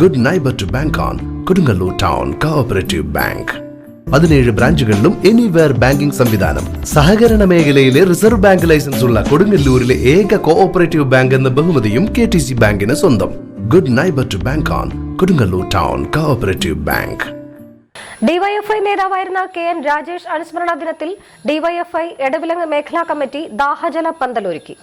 Good neighbour to bank on Kodungallur town cooperative bank പതിനേഴ് ബ്രാഞ്ചുകളിലും anywhere banking സംവിധാനം. സഹകരണ മേഖലയിലെ റിസർവ് ബാങ്ക് ലൈസൻസ് ഉള്ള കൊടുങ്ങല്ലൂരിലെ ഏക കോഓപ്പറേറ്റീവ് ബാങ്ക് എന്ന ബഹുമതിയും കെ ടി സി ബാങ്കിന് സ്വന്തം. Good neighbour to bank on Kodungallur town cooperative bank DYFI നേതാവായിരുന്ന കെ എൻ രാജേഷ് അനുസ്മരണ ദിനത്തിൽ ഡിവൈഎഫ്ഐ എടവിലങ്ങ് മേഖലാ കമ്മിറ്റി ദാഹജല പന്തലൊരുക്കി.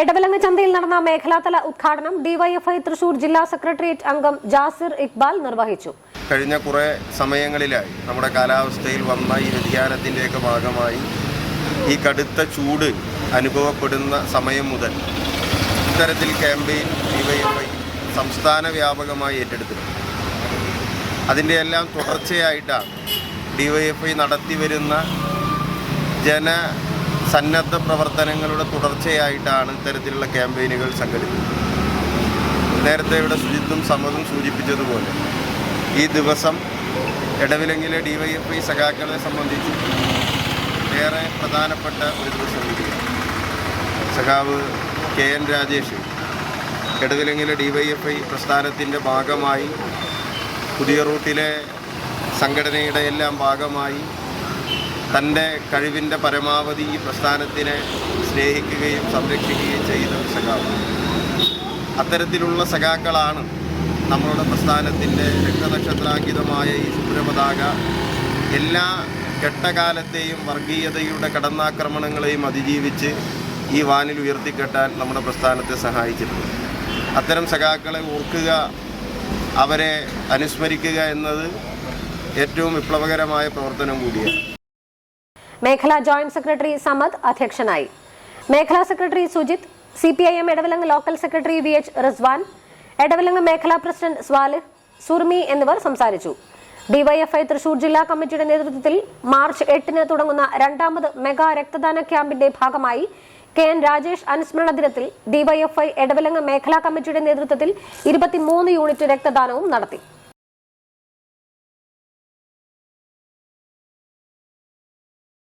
എടവിലങ്ങ് ചന്തയിൽ നടന്ന മേഖലാതല ഉദ്ഘാടനം ഡിവൈഎഫ്ഐ തൃശൂർ ജില്ലാ സെക്രട്ടേറിയറ്റ് അംഗം ജാസിർ ഇക്ബാൽ നിർവഹിച്ചു. കഴിഞ്ഞ കുറേ സമയങ്ങളിലായി നമ്മുടെ കാലാവസ്ഥയിൽ വന്ന ഈ വ്യതിയാനത്തിന്റെയൊക്കെ ഭാഗമായി ഈ കടുത്ത ചൂട് അനുഭവപ്പെടുന്ന സമയം മുതൽ ഇത്തരത്തിൽ ക്യാമ്പയിൻ ഡിവൈഎഫ്ഐ സംസ്ഥാന വ്യാപകമായി ഏറ്റെടുത്തിട്ടുണ്ട്. അതിന്റെ എല്ലാം തുടർച്ചയായിട്ടാണ് ഡിവൈഎഫ്ഐ നടത്തി വരുന്ന ജന സന്നദ്ധ പ്രവർത്തനങ്ങളുടെ തുടർച്ചയായിട്ടാണ് ഇത്തരത്തിലുള്ള ക്യാമ്പയിനുകൾ സംഘടിപ്പിക്കുന്നത്. നേരത്തെ ഇവിടെ ശുചിത്വം സമ്മതം സൂചിപ്പിച്ചതുപോലെ ഈ ദിവസം ഇടവിലെങ്കിലെ ഡി വൈ എഫ് ഐ സഖാക്കളെ സംബന്ധിച്ച് ഏറെ പ്രധാനപ്പെട്ട ഒരു ദിവസം സഖാവ് കെ എൻ രാജേഷ് ഇടവിലെങ്കിലെ ഡി വൈ എഫ് ഐ പ്രസ്ഥാനത്തിന്റെ ഭാഗമായി പുതിയ റൂട്ടിലെ സംഘടനയുടെ എല്ലാം ഭാഗമായി തന്റെ കഴിവിന്റെ പരമാവധി ഈ പ്രസ്ഥാനത്തിനെ സ്നേഹിക്കുകയും സംരക്ഷിക്കുകയും ചെയ്ത സഖാവ്. അത്തരത്തിലുള്ള സഖാക്കളാണ് നമ്മളുടെ പ്രസ്ഥാനത്തിന്റെ രക്തനക്ഷത്രാങ്കിതമായ ഈ ശുഭ്രപതാക എല്ലാ ഘട്ടകാലത്തെയും വർഗീയതയുടെ കടന്നാക്രമണങ്ങളെയും അതിജീവിച്ച് ഈ വാനിൽ ഉയർത്തിക്കെട്ടാൻ നമ്മുടെ പ്രസ്ഥാനത്തെ സഹായിച്ചിട്ടുണ്ട്. അത്തരം സഖാക്കളെ ഓർക്കുക അവരെ അനുസ്മരിക്കുക എന്നത് ഏറ്റവും വിപ്ലവകരമായ പ്രവർത്തനം കൂടിയാണ്. മേഖലാ ജോയിന്റ് സെക്രട്ടറി സമദ് അധ്യക്ഷനായി. മേഖലാ secretary Sujith C P I M Edavilangu local secretary V H Rizwan Edavilangu മേഖലാ പ്രസിഡന്റ് സ്വാലിഹ് സുർമി എന്നിവർ സംസാരിച്ചു. ഡിവൈഎഫ്ഐ തൃശൂർ ജില്ലാ കമ്മിറ്റിയുടെ നേതൃത്വത്തിൽ മാർച്ച് എട്ടിന് തുടങ്ങുന്ന രണ്ടാമത് മെഗാ രക്തദാന ക്യാമ്പിന്റെ ഭാഗമായി കെ എൻ രാജേഷ് അനുസ്മരണ ദിനത്തിൽ ഡിവൈഎഫ്ഐ എടവലങ് മേഖലാ കമ്മിറ്റിയുടെ നേതൃത്വത്തിൽ ഇരുപത്തിമൂന്ന് യൂണിറ്റ് രക്തദാനവും നടത്തി.